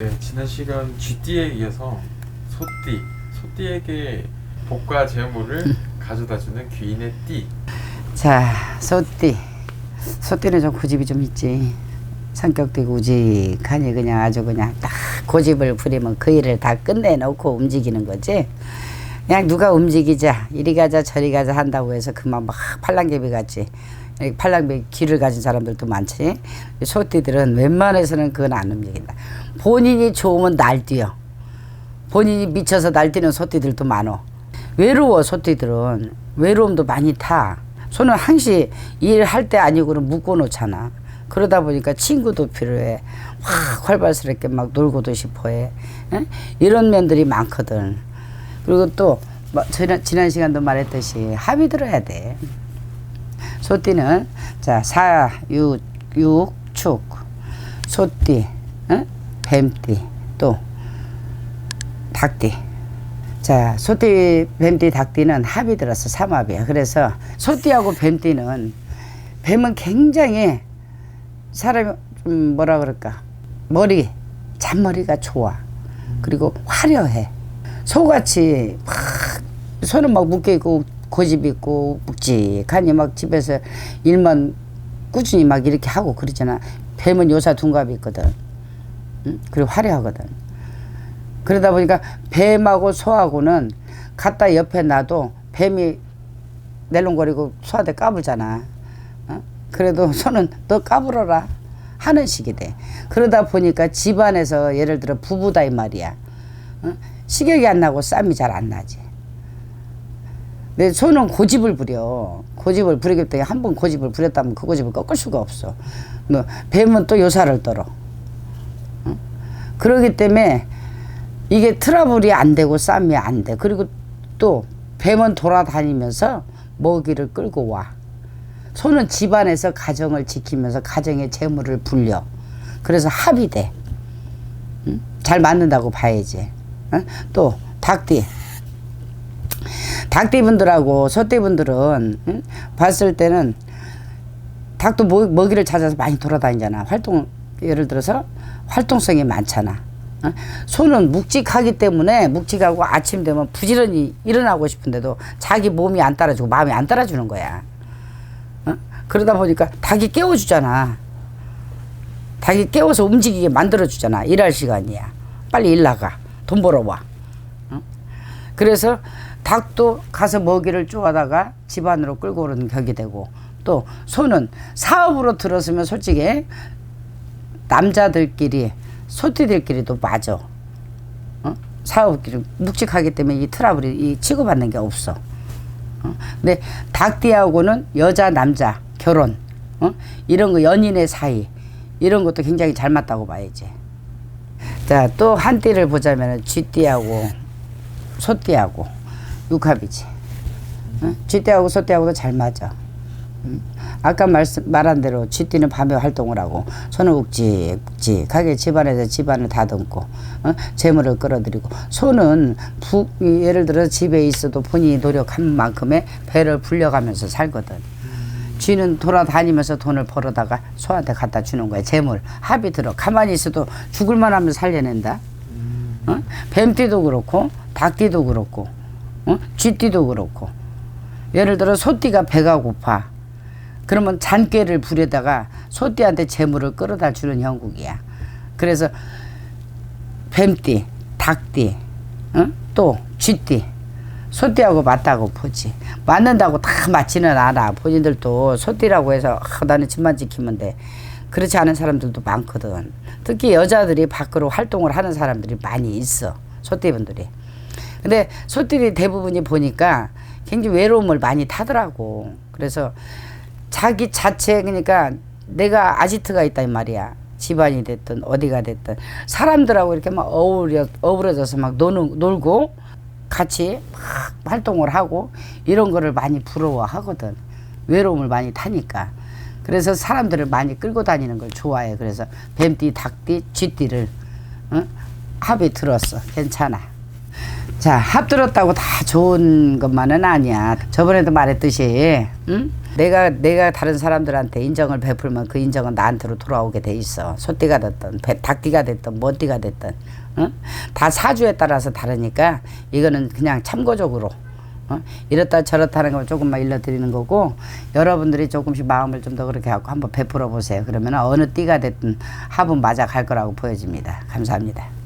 네, 지난 시간 쥐띠에 이어서 소띠, 소띠에게 복과 재물을 가져다주는 귀인의 띠. 자, 소띠. 소띠는 좀 고집이 좀 있지. 성격도 우직하니 그냥 아주 그냥 딱 고집을 부리면 그 일을 다 끝내놓고 움직이는 거지. 그냥 누가 움직이자 이리 가자 저리 가자 한다고 해서 그만 막 팔랑개비 이 팔랑개 기를 가진 사람들도 많지. 소띠들은 웬만해서는 그건 안 움직인다. 본인이 좋으면 날뛰어. 본인이 미쳐서 날뛰는 소띠들도 많어. 외로워 소띠들은 외로움도 많이 타. 손은 항시 일할 때 아니고는 묶어 놓잖아. 그러다 보니까 친구도 필요해. 확 활발스럽게 막 놀고도 싶어해. 예? 이런 면들이 많거든. 그리고 또 뭐, 지난, 지난 시간도 말했듯이 합의 들어야 돼. 소띠는 자 사, 유, 육, 축, 소띠, 어? 뱀띠, 또 닭띠. 자, 소띠, 뱀띠, 닭띠는 합이 들어서 삼합이야. 그래서 소띠하고 뱀띠는 뱀은 굉장히 사람이 좀 뭐라 그럴까 머리 잔머리가 좋아. 그리고 화려해. 소같이 막 손은 막 묶여 있고 고집 있고 묵직하니 막 집에서 일만 꾸준히 막 이렇게 하고 그러잖아. 뱀은 요사 둔갑이 있거든. 응? 그리고 화려하거든. 그러다 보니까 뱀하고 소하고는 갖다 옆에 놔도 뱀이 낼름거리고 소한테 까불잖아. 어? 그래도 소는 너 까불어라 하는 식이 돼. 그러다 보니까 집안에서 예를 들어 부부다 이 말이야. 어? 식욕이 안 나고 쌈이 잘 안 나지. 근데 소는 고집을 부려. 고집을 부리기 때문에 한 번 고집을 부렸다면 그 고집을 꺾을 수가 없어. 뭐 뱀은 또 요사를 떨어. 어? 그러기 때문에 이게 트러블이 안 되고 싸움이 안 돼. 그리고 또 뱀은 돌아다니면서 먹이를 끌고 와. 소는 집안에서 가정을 지키면서 가정의 재물을 불려. 그래서 합이 돼. 응? 잘 맞는다고 봐야지. 어? 또 닭띠. 닭띠분들하고 소띠분들은 응? 봤을 때는 닭도 먹, 먹이를 찾아서 많이 돌아다니잖아. 활동 예를 들어서 활동성이 많잖아. 어? 소는 묵직하기 때문에 묵직하고 아침 되면 부지런히 일어나고 싶은데도 자기 몸이 안 따라주고 마음이 안 따라주는 거야. 어? 그러다 보니까 닭이 깨워주잖아. 닭이 깨워서 움직이게 만들어주잖아. 일할 시간이야. 빨리 일 나가. 돈 벌어와. 어? 그래서 닭도 가서 먹이를 쪼아다가 집안으로 끌고 오는 격이 되고 또 소는 사업으로 들었으면 솔직히 남자들끼리 소띠들끼리도 맞아. 어? 사업끼리 묵직하기 때문에 이 트러블이 이 치고받는 게 없어. 어? 근데 닭띠하고는 여자 남자 결혼 어? 이런 거 연인의 사이 이런 것도 굉장히 잘 맞다고 봐야지. 자 또 한 띠를 보자면은 쥐띠하고 소띠하고 육합이지. 어? 쥐띠하고 소띠하고도 잘 맞아. 음. 아까 말씀, 말한 대로 쥐띠는 밤에 활동을 하고 소는 욱직욱직하게 집안에서 집안을 다듬고 어? 재물을 끌어들이고 소는 부, 예를 들어 집에 있어도 본인이 노력한 만큼의 배를 불려가면서 살거든. 쥐는 돌아다니면서 돈을 벌어다가 소한테 갖다 주는 거야 재물 합이 들어 가만히 있어도 죽을 만 하면 살려낸다. 어? 뱀띠도 그렇고 닭띠도 그렇고 어? 쥐띠도 그렇고. 예를 들어 소띠가 배가 고파. 그러면 잔꾀를 부려다가 소띠한테 재물을 끌어다 주는 형국이야. 그래서 뱀띠 닭띠 어? 또 쥐띠. 소띠하고 맞다고 보지. 맞는다고 다 맞지는 않아. 본인들도 소띠라고 해서 아, 나는 집만 지키면 돼. 그렇지 않은 사람들도 많거든. 특히 여자들이 밖으로 활동을 하는 사람들이 많이 있어. 소띠분들이 근데 소띠들이 대부분이 보니까 굉장히 외로움을 많이 타더라고 그래서 자기 자체 그러니까 내가 아지트가 있다 이 말이야 집안이 됐든 어디가 됐든 사람들하고 이렇게 막 어우려 어우러져서 막 노는 놀고 같이 막 활동을 하고 이런 거를 많이 부러워하거든. 외로움을 많이 타니까. 그래서 사람들을 많이 끌고 다니는 걸 좋아해. 그래서 뱀띠, 닭띠, 쥐띠를 어? 합이 들었어. 괜찮아. 자, 합 들었다고 다 좋은 것만은 아니야. 저번에도 말했듯이 응? 내가 내가 다른 사람들한테 인정을 베풀면 그 인정은 나한테로 돌아오게 돼 있어. 소띠가 됐든 배- 닭띠가 됐든 뭐띠가 됐든 응? 다 사주에 따라서 다르니까 이거는 그냥 참고적으로 어? 이렇다 저렇다 하는 걸 조금만 일러드리는 거고 여러분들이 조금씩 마음을 좀 더 그렇게 갖고 한번 베풀어 보세요. 그러면 어느 띠가 됐든 합은 맞아 갈 거라고 보여집니다. 감사합니다.